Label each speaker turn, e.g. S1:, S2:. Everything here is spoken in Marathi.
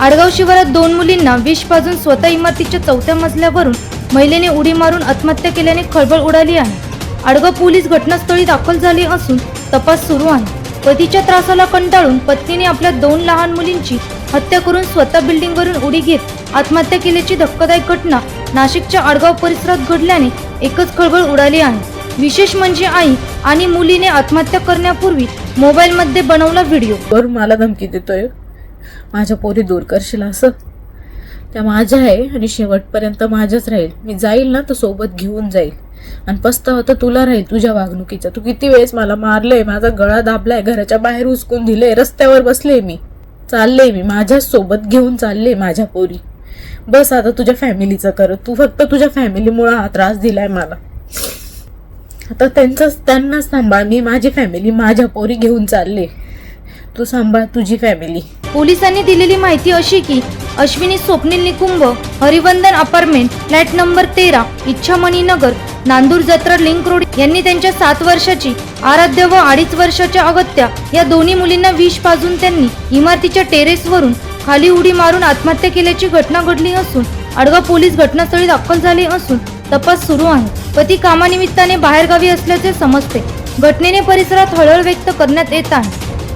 S1: आडगाव शिवारात दोन मुलींना विष पाजून स्वतः इमारतीच्या चौथ्या मजल्यावरून महिलेने उडी मारून आत्महत्या केल्याने खळबळ उडाली आहे. आडगाव पोलीस घटनास्थळी दाखल झाले असून तपास सुरू आहे. पतीच्या त्रासाला कंटाळून पत्नीने आपल्या दोन लहान मुलींची हत्या करून स्वतः बिल्डिंगवरून उडी घेत आत्महत्या केल्याची धक्कादायक घटना नाशिकच्या आडगाव परिसरात घडल्याने एकच खळबळ उडाली आहे. विशेष म्हणजे आई आणि मुलीने आत्महत्या करण्यापूर्वी मोबाईलमध्ये बनवला व्हिडिओ.
S2: मला धमकी देतोय. माझ्या पोरी दूर करशील असं? त्या माझ्या आहे आणि शेवटपर्यंत माझ्याच राहील. मी जाईल ना तर सोबत घेऊन जाईल. आणि पस्तावा तर तुला राहील तुझ्या वागणुकीचा. तू किती वेळेस मला मारलंय माझा गळा दाबलाय घराच्या बाहेर उचकून दिलंय रस्त्यावर बसले मी. चालले मी माझ्याच सोबत घेऊन चालले माझ्या पोरी. बस आता तुझ्या फॅमिलीचं कर. तू फक्त तुझ्या फॅमिलीमुळं हा त्रास दिलाय मला. आता त्यांचाच त्यांनाच सांभाळ. मी माझी फॅमिली माझ्या पोरी घेऊन चालले. तू सांभाळ तुझी फॅमिली.
S1: पोलिसांनी दिलेली माहिती अशी की Ashwini Swapnil Nikumbh Harivandan apartment flat number तेरा इच्छामणी नगर नांदूर जत्रा लिंक रोड यांनी त्यांच्या सात वर्षाची आराध्य व अडीच वर्षाच्या अगत्या या दोन्ही मुलींना विष पाजून त्यांनी इमारतीच्या टेरेसवरून खाली उडी मारून आत्महत्या केल्याची घटना घडली असून अडगा पोलीस घटनास्थळी दाखल झाले असून तपास सुरू आहे. पती कामानिमित्ताने बाहेरगावी असल्याचे समजते. घटनेने परिसरात हळहळ व्यक्त करण्यात येत आहे.